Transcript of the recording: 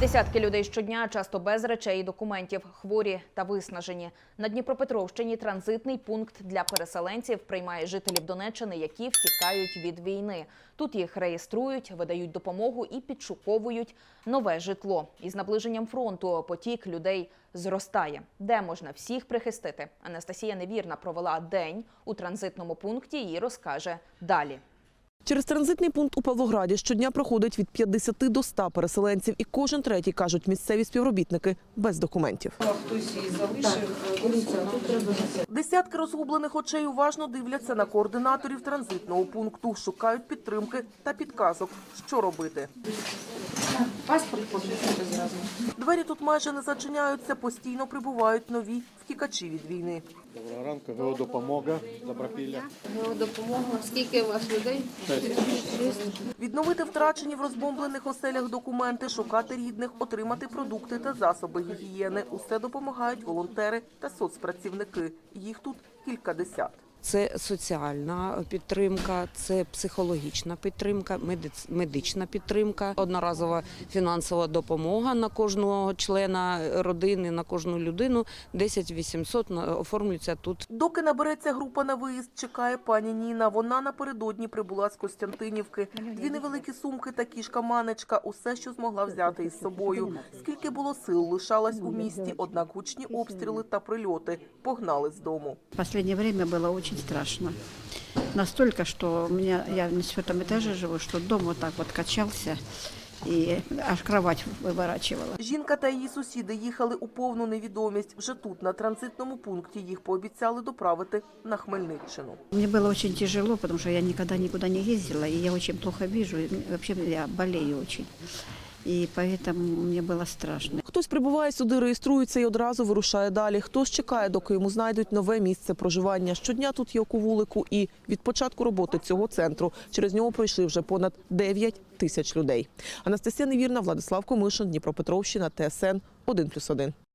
Десятки людей щодня, часто без речей і документів, хворі та виснажені. На Дніпропетровщині транзитний пункт для переселенців приймає жителів Донеччини, які втікають від війни. Тут їх реєструють, видають допомогу і підшуковують нове житло. Із наближенням фронту потік людей зростає. Де можна всіх прихистити? Анастасія Невірна провела день у транзитному пункті і розкаже далі. Через транзитний пункт у Павлограді щодня проходить від 50 до 100 переселенців, і кожен третій, кажуть місцеві співробітники, без документів. Хтось її залишив. Десятки розгублених очей уважно дивляться на координаторів транзитного пункту, шукають підтримки та підказок, що робити. Паспорт зразу. Двері тут майже не зачиняються, постійно прибувають нові втікачі від війни. Доброго ранку, ГО допомога Добропілля. Допомога. Скільки у вас людей? Відновити втрачені в розбомблених оселях документи, шукати рідних, отримати продукти та засоби гігієни. Усе допомагають волонтери та соцпрацівники. Їх тут кількадесят. Це соціальна підтримка, це психологічна підтримка, медична підтримка, одноразова фінансова допомога на кожного члена родини, на кожну людину. 10 800 на- оформлюється тут Доки набереться група на виїзд, чекає пані Ніна. Вона напередодні прибула з Костянтинівки. Дві невеликі сумки та кішка-манечка – усе, що змогла взяти із собою. Скільки було сил, лишалась у місті, однак гучні обстріли та прильоти погнали з дому. В последнее время было очень страшно. Настолько, что у меня, я на четвертом этаже живу, что дом вот так вот качался и аж кровать выворачивала. Жінка та її сусіди їхали у повну невідомість. Вже тут, на транзитному пункті, їх пообіцяли доправити на Хмельниччину. Мне было очень тяжело, потому что я никогда никуда не ездила, и я очень плохо вижу, и вообще я болею очень. И поэтому мені було страшно. Хтось прибуває сюди, реєструється і одразу вирушає далі. Хтось чекає, доки йому знайдуть нове місце проживання. Щодня тут є оковулику, і від початку роботи цього центру через нього пройшли вже понад 9 тисяч людей. Анастасія Невірна, Владислав Комишин, Дніпропетровщина, ТСН 1+,1.